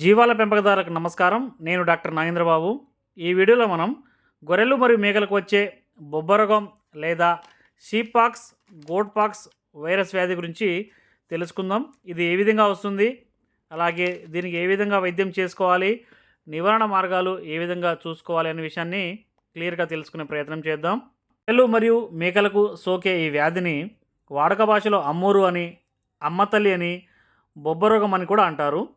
జీవాల పెంపకదారులకు నమస్కారం. నేను డాక్టర్ నాగేంద్రబాబు. ఈ వీడియోలో మనం గొర్రెలు మరియు మేకలకు వచ్చే బొబ్బరగం లేదా షీపాక్స్ గోడ్ పాక్స్ వైరస్ వ్యాధి గురించి తెలుసుకుందాం. ఇది ఏ విధంగా వస్తుంది? అలాగే దీనికి ఏ విధంగా వైద్యం చేసుకోవాలి? నివారణ మార్గాలు ఏ విధంగా చూసుకోవాలి అనే విషయాన్ని క్లియర్గా తెలుసుకునే ప్రయత్నం చేద్దాం. గొర్రెలు మరియు మేకలకు సోకే ఈ వ్యాధిని వాడక భాషలో అమ్మూరు అని అమ్మతల్లి అని బొబ్బరోగం అని కూడా అంటారు.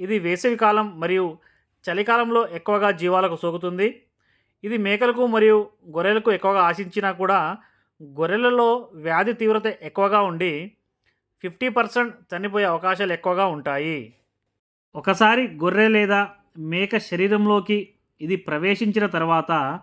ఇది వేసవికాలం మరియు చలికాలంలో ఎక్కువగా జీవాలకు సోకుతుంది. ఇది మేకలకు మరియు గొర్రెలకు ఎక్కువగా ఆశించినా కూడా గొర్రెలలో వ్యాధి తీవ్రత ఎక్కువగా ఉండి ఫిఫ్టీ పర్సెంట్ చనిపోయే అవకాశాలు ఎక్కువగా ఉంటాయి. ఒకసారి గొర్రె లేదా మేక శరీరంలోకి ఇది ప్రవేశించిన తర్వాత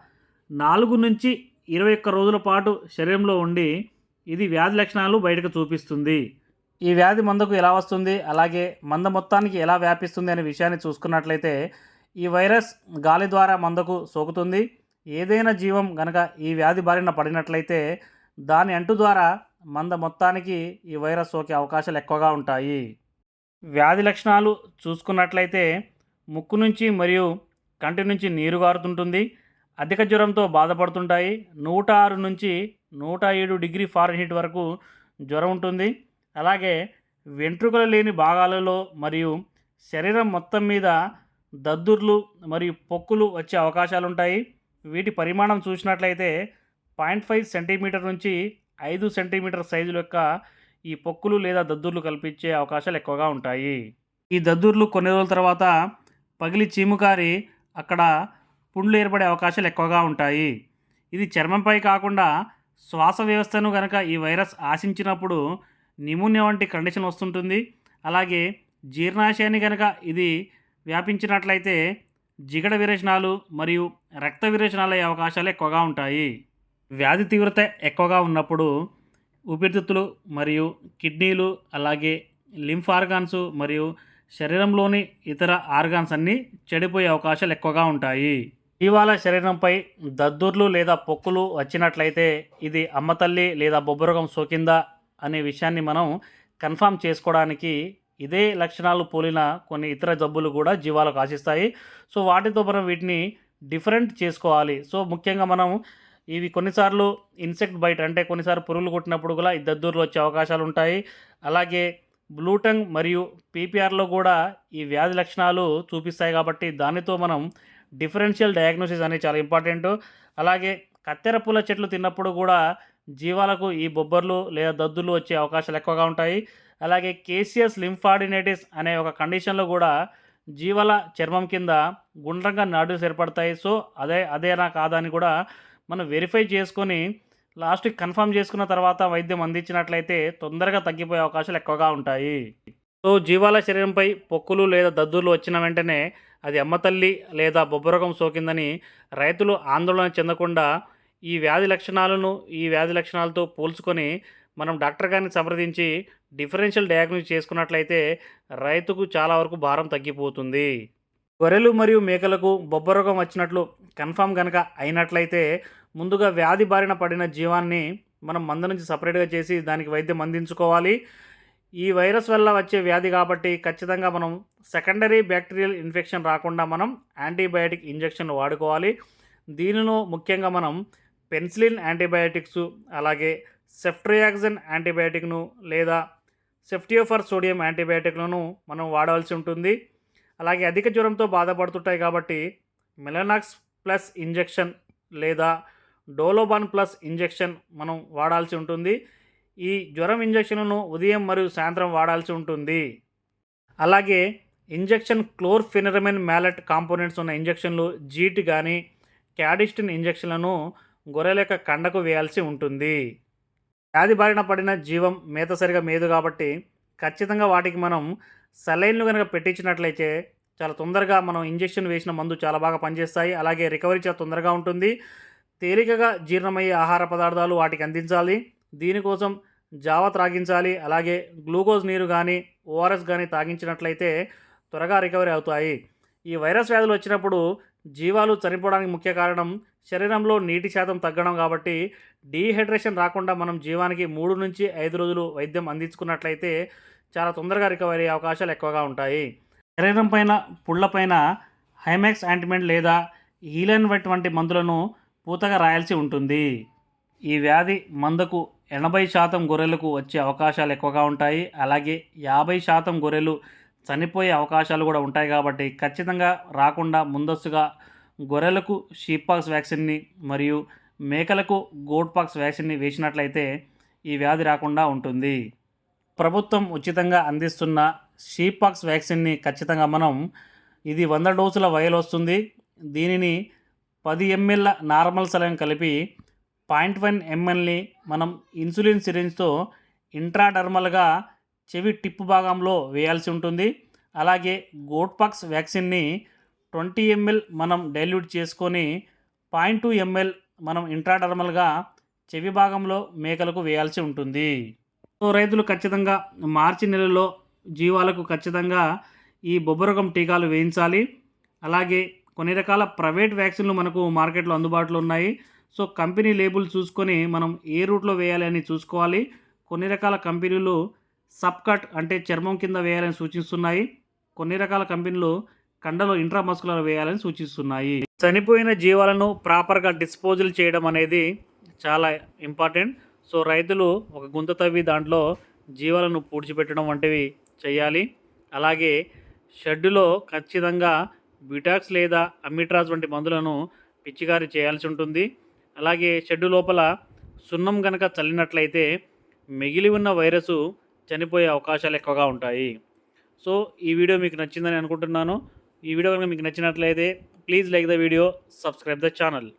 నాలుగు నుంచి ఇరవై ఒక్క రోజుల పాటు శరీరంలో ఉండి ఇది వ్యాధి లక్షణాలు బయటకు చూపిస్తుంది. ఈ వ్యాధి మందకు ఎలా వస్తుంది? అలాగే మంద మొత్తానికి ఎలా వ్యాపిస్తుంది అనే విషయాన్ని చూసుకున్నట్లయితే ఈ వైరస్ గాలి ద్వారా మందకు సోకుతుంది. ఏదైనా జీవం గనక ఈ వ్యాధి బారిన పడినట్లయితే దాని అంటు ద్వారా మంద మొత్తానికి ఈ వైరస్ సోకే అవకాశాలు ఎక్కువగా ఉంటాయి. వ్యాధి లక్షణాలు చూసుకున్నట్లయితే ముక్కు నుంచి మరియు కంటి నుంచి నీరు గారుతుంటుంది. అధిక జ్వరంతో బాధపడుతుంటాయి. నూట ఆరు నుంచి నూట ఏడు డిగ్రీ ఫారెన్హీట్ వరకు జ్వరం ఉంటుంది. అలాగే వెంట్రుకలు లేని భాగాలలో మరియు శరీరం మొత్తం మీద దద్దుర్లు మరియు పొక్కులు వచ్చే అవకాశాలు ఉంటాయి వీటి పరిమాణం చూసినట్లయితే పాయింట్ ఫైవ్ సెంటీమీటర్ నుంచి ఐదు సెంటీమీటర్ సైజుల యొక్క ఈ పొక్కులు లేదా దద్దుర్లు కల్పించే అవకాశాలు ఎక్కువగా ఉంటాయి. ఈ దద్దుర్లు కొన్ని రోజుల తర్వాత పగిలి చీముకారి అక్కడ పుండ్లు ఏర్పడే అవకాశాలు ఎక్కువగా ఉంటాయి. ఇది చర్మంపై కాకుండా శ్వాస వ్యవస్థను కనుక ఈ వైరస్ ఆశించినప్పుడు నిమోనియా వంటి కండిషన్ వస్తుంటుంది. అలాగే జీర్ణాశయాన్ని కనుక ఇది వ్యాపించినట్లయితే జిగడ విరేచనాలు మరియు రక్త విరేచనాలు అయ్యే అవకాశాలు ఎక్కువగా ఉంటాయి. వ్యాధి తీవ్రత ఎక్కువగా ఉన్నప్పుడు ఊపిరితిత్తులు మరియు కిడ్నీలు అలాగే లింఫ్ ఆర్గాన్స్ మరియు శరీరంలోని ఇతర ఆర్గాన్స్ అన్నీ చెడిపోయే అవకాశాలు ఎక్కువగా ఉంటాయి. ఇవాళ శరీరంపై దద్దుర్లు లేదా పొక్కులు వచ్చినట్లయితే ఇది అమ్మతల్లి లేదా బొబ్బరోగం సోకిందా అనే విషయాన్ని మనం కన్ఫామ్ చేసుకోవడానికి ఇదే లక్షణాలు పోలిన కొన్ని ఇతర జబ్బులు కూడా జీవాలకు ఆశిస్తాయి. సో వాటితో మనం వీటిని డిఫరెంట్ చేసుకోవాలి. సో ముఖ్యంగా మనం ఇవి కొన్నిసార్లు ఇన్సెక్ట్ బైట్ అంటే కొన్నిసార్లు పురుగులు కొట్టినప్పుడు కూడా ఈ దద్దూరులు వచ్చే అవకాశాలు ఉంటాయి. అలాగే బ్లూటంగ్ మరియు పీపీఆర్లో కూడా ఈ వ్యాధి లక్షణాలు చూపిస్తాయి కాబట్టి దానితో మనం డిఫరెన్షియల్ డయాగ్నోసిస్ అనేది చాలా ఇంపార్టెంట్. అలాగే కత్తెర పూల చెట్లు తిన్నప్పుడు కూడా జీవాలకు ఈ బొబ్బర్లు లేదా దద్దులు వచ్చే అవకాశాలు ఎక్కువగా ఉంటాయి. అలాగే కేసియస్ లింఫాడినైటిస్ అనే ఒక కండిషన్లో కూడా జీవాల చర్మం కింద గుండ్రంగా నాడులు ఏర్పడతాయి. సో అదే అదేనా కాదా అని కూడా మనం వెరిఫై చేసుకొని లాస్ట్కి కన్ఫర్మ్ చేసుకున్న తర్వాత వైద్యం అందించినట్లయితే తొందరగా తగ్గిపోయే అవకాశాలు ఎక్కువగా ఉంటాయి. సో జీవాల శరీరంపై పొక్కులు లేదా దద్దుర్లు వచ్చిన వెంటనే అది అమ్మతల్లి లేదా బొబ్బరోగం సోకిందని రైతులు ఆందోళన చెందకుండా ఈ వ్యాధి లక్షణాలను ఈ వ్యాధి లక్షణాలతో పోల్చుకొని మనం డాక్టర్ గారిని సంప్రదించి డిఫరెన్షియల్ డయాగ్నోస్ చేసుకున్నట్లయితే రైతుకు చాలా వరకు భారం తగ్గిపోతుంది. గొర్రెలు మరియు మేకలకు బొబ్బరోగం వచ్చినట్లు కన్ఫామ్ కనుక అయినట్లయితే ముందుగా వ్యాధి బారిన పడిన జీవాన్ని మనం మంద నుంచి సపరేట్గా చేసి దానికి వైద్యం అందించుకోవాలి. ఈ వైరస్ వల్ల వచ్చే వ్యాధి కాబట్టి ఖచ్చితంగా మనం సెకండరీ బ్యాక్టీరియల్ ఇన్ఫెక్షన్ రాకుండా మనం యాంటీబయాటిక్ ఇంజెక్షన్ వాడుకోవాలి. దీనిలో ముఖ్యంగా మనం పెన్సిలిన్ యాంటీబయాటిక్స్ అలాగే సెఫ్ట్రియాక్సిన్ యాంటీబయాటిక్ను లేదా సెఫ్టియోఫర్ సోడియం యాంటీబయాటిక్లను మనం వాడవలసి ఉంటుంది. అలాగే అధిక జ్వరంతో బాధపడుతుంటాయి కాబట్టి మెలనాక్స్ ప్లస్ ఇంజెక్షన్ లేదా డోలోబాన్ ప్లస్ ఇంజెక్షన్ మనం వాడాల్సి ఉంటుంది. ఈ జ్వరం ఇంజెక్షన్లను ఉదయం మరియు సాయంత్రం వాడాల్సి ఉంటుంది. అలాగే ఇంజెక్షన్ క్లోర్ఫినరమిన్ మ్యాలెట్ కాంపోనెంట్స్ ఉన్న ఇంజెక్షన్లు జీట్ కానీ క్యాడిస్టిన్ ఇంజెక్షన్లను గొర్రెల యొక్క కండకు వేయాల్సి ఉంటుంది. వ్యాధి బారిన పడిన జీవం మేత సరిగా మేదు కాబట్టి ఖచ్చితంగా వాటికి మనం సలైన్లు కనుక పెట్టించినట్లయితే చాలా తొందరగా మనం ఇంజెక్షన్ వేసిన మందు చాలా బాగా పనిచేస్తాయి. అలాగే రికవరీ చాలా తొందరగా ఉంటుంది. తేలికగా జీర్ణమయ్యే ఆహార పదార్థాలు వాటికి అందించాలి. దీనికోసం జావ త్రాగించాలి. అలాగే గ్లూకోజ్ నీరు కానీ ఓఆర్ఎస్ కానీ తాగించినట్లయితే త్వరగా రికవరీ అవుతాయి. ఈ వైరస్ వ్యాధులు వచ్చినప్పుడు జీవాలు చనిపోవడానికి ముఖ్య కారణం శరీరంలో నీటి శాతం తగ్గడం కాబట్టి డీహైడ్రేషన్ రాకుండా మనం జీవానికి మూడు నుంచి ఐదు రోజులు వైద్యం అందించుకున్నట్లయితే చాలా తొందరగా రికవరీ అయ్యే అవకాశాలు ఎక్కువగా ఉంటాయి. శరీరం పైన పుళ్ళపైన హైమాక్స్ యాంటిమెంట్ లేదా హీలన్ వంటి మందులను పూతగా రాయాల్సి ఉంటుంది. ఈ వ్యాధి మందకు ఎనభై శాతం గొర్రెలకు వచ్చే అవకాశాలు ఎక్కువగా ఉంటాయి. అలాగే యాభై శాతం గొర్రెలు చనిపోయే అవకాశాలు కూడా ఉంటాయి కాబట్టి ఖచ్చితంగా రాకుండా ముందస్తుగా గొర్రెలకు షీపాక్స్ వ్యాక్సిన్ని మరియు మేకలకు గోడ్ పాక్స్ వ్యాక్సిన్ని వేసినట్లయితే ఈ వ్యాధి రాకుండా ఉంటుంది. ప్రభుత్వం ఉచితంగా అందిస్తున్న షీపాక్స్ వ్యాక్సిన్ని ఖచ్చితంగా మనం ఇది వంద డోసుల వయలు వస్తుంది. దీనిని పది ఎంఎల్ నార్మల్ సలైన్ కలిపి పాయింట్ వన్ ఎంఎల్ని మనం ఇన్సులిన్ సిరింజ్తో ఇంట్రాడర్మల్గా చెవి టిప్పు భాగంలో వేయాల్సి ఉంటుంది. అలాగే గోట్పాక్స్ వ్యాక్సిన్ని ట్వంటీ ఎంఎల్ మనం డైల్యూట్ చేసుకొని పాయింట్ టూ ఎంఎల్ మనం ఇంట్రాడర్మల్గా చెవి భాగంలో మేకలకు వేయాల్సి ఉంటుంది. సో రైతులు ఖచ్చితంగా మార్చి నెలలో జీవాలకు ఖచ్చితంగా ఈ బొబ్బరకం టీకాలు వేయించాలి. అలాగే కొన్ని రకాల ప్రైవేట్ వ్యాక్సిన్లు మనకు మార్కెట్లో అందుబాటులో ఉన్నాయి. సో కంపెనీ లేబుల్ చూసుకొని మనం ఏ రూట్లో వేయాలి అని చూసుకోవాలి. కొన్ని రకాల కంపెనీలు సబ్ కట్ అంటే చర్మం కింద వేయాలని సూచిస్తున్నాయి. కొన్ని రకాల కంపెనీలు కండలో ఇంట్రామస్కులర్ వేయాలని సూచిస్తున్నాయి. చనిపోయిన జీవాలను ప్రాపర్గా డిస్పోజల్ చేయడం అనేది చాలా ఇంపార్టెంట్. సో రైతులు ఒక గుంత తవ్వి దాంట్లో జీవాలను పూడ్చిపెట్టడం వంటివి చేయాలి. అలాగే షెడ్డులో ఖచ్చితంగా బిటాక్స్ లేదా అమిట్రాజ్ వంటి మందులను పిచ్చికారి చేయాల్సి ఉంటుంది. అలాగే షెడ్డు లోపల సున్నం కనుక చల్లినట్లయితే మిగిలి ఉన్న వైరస్ చనిపోయే అవకాశాలు ఎక్కువగా ఉంటాయి. సో ఈ వీడియో మీకు నచ్చిందని అనుకుంటున్నాను. ఈ వీడియో కనుక మీకు నచ్చినట్లయితే please like the video subscribe the channel